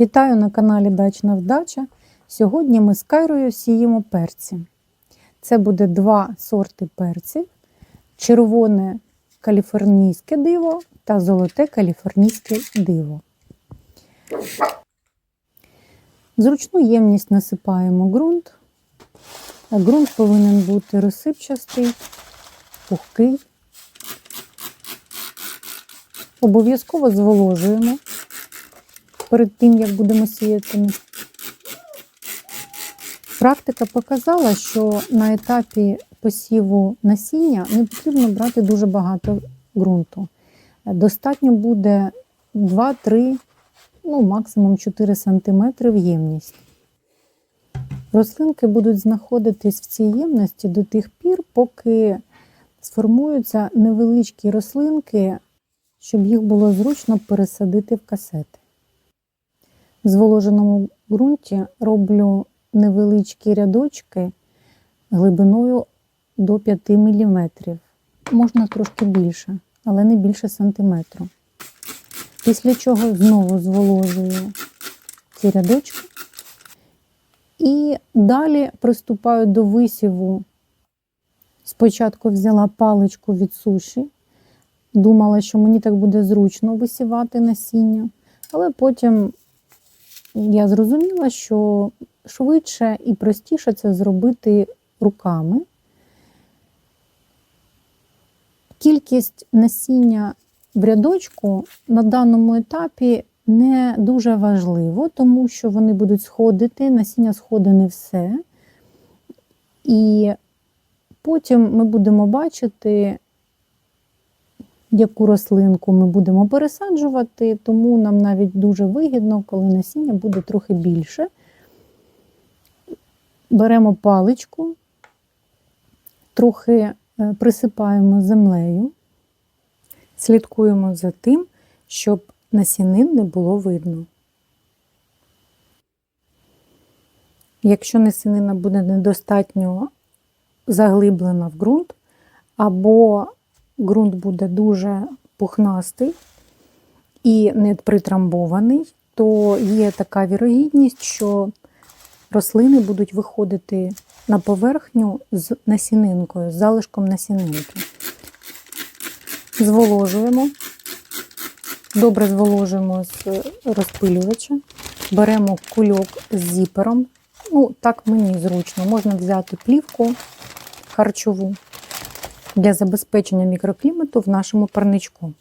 Вітаю на каналі Дачна Вдача. Сьогодні ми з Кайрою сіємо перці. Це буде два сорти перців: червоне каліфорнійське диво та золоте каліфорнійське диво. Зручну ємність насипаємо ґрунт. Ґрунт повинен бути розсипчастий, пухкий. Обов'язково зволожуємо перед тим, як будемо сіяти. Практика показала, що на етапі посіву насіння не потрібно брати дуже багато ґрунту. Достатньо буде 2-3, ну максимум 4 см в ємність. Рослинки будуть знаходитись в цій ємності до тих пір, поки сформуються невеличкі рослинки, щоб їх було зручно пересадити в касети. В зволоженому ґрунті роблю невеличкі рядочки глибиною до 5 мм. Можна трошки більше, але не більше сантиметру. Після чого знову зволожую ці рядочки. І далі приступаю до висіву. Спочатку взяла паличку від суші, думала, що мені так буде зручно висівати насіння, але потім я зрозуміла, що швидше і простіше це зробити руками. Кількість насіння в рядочку на даному етапі не дуже важливо, тому що вони будуть сходити, насіння сходить не все. І потім ми будемо бачити, яку рослинку ми будемо пересаджувати, тому нам навіть дуже вигідно, коли насіння буде трохи більше. Беремо паличку, трохи е, присипаємо землею, слідкуємо за тим, щоб насінин не було видно. Якщо насінина буде недостатньо заглиблена в ґрунт, або ґрунт буде дуже пухнастий і не притрамбований, то є така вірогідність, що рослини будуть виходити на поверхню з насінинкою, з залишком насінинки. Зволожуємо, добре зволожуємо з розпилювача, беремо кульок з зіпером. Ну, так мені зручно. Можна взяти плівку харчову для забезпечення мікроклімату в нашому парничку.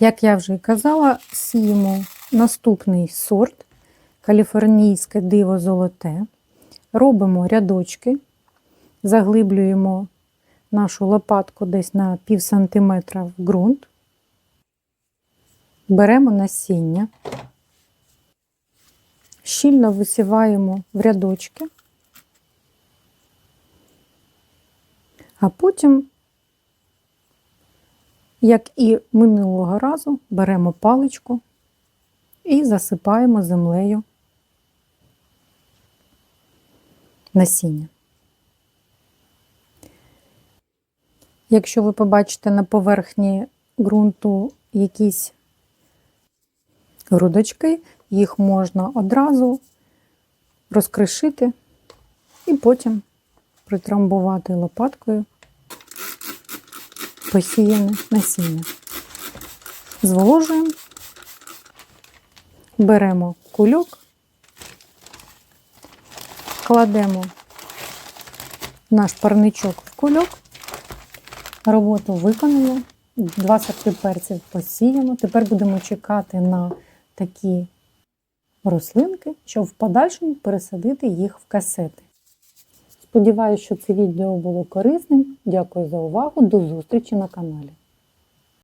Як я вже і казала, сіємо наступний сорт каліфорнійське диво золоте. Робимо рядочки, заглиблюємо нашу лопатку десь на пів сантиметра в ґрунт, беремо насіння, щільно висіваємо в рядочки. А потім, як і минулого разу, беремо паличку і засипаємо землею насіння. Якщо ви побачите на поверхні ґрунту якісь грудочки, їх можна одразу розкришити і потім притрамбувати лопаткою посіяне насіння. Зволожуємо, беремо кульок, кладемо наш парничок в кульок, роботу виконано, два перців посіяно. Тепер будемо чекати на такі рослинки, щоб в подальшому пересадити їх в касети. Сподіваюся, що це відео було корисним. Дякую за увагу. До зустрічі на каналі.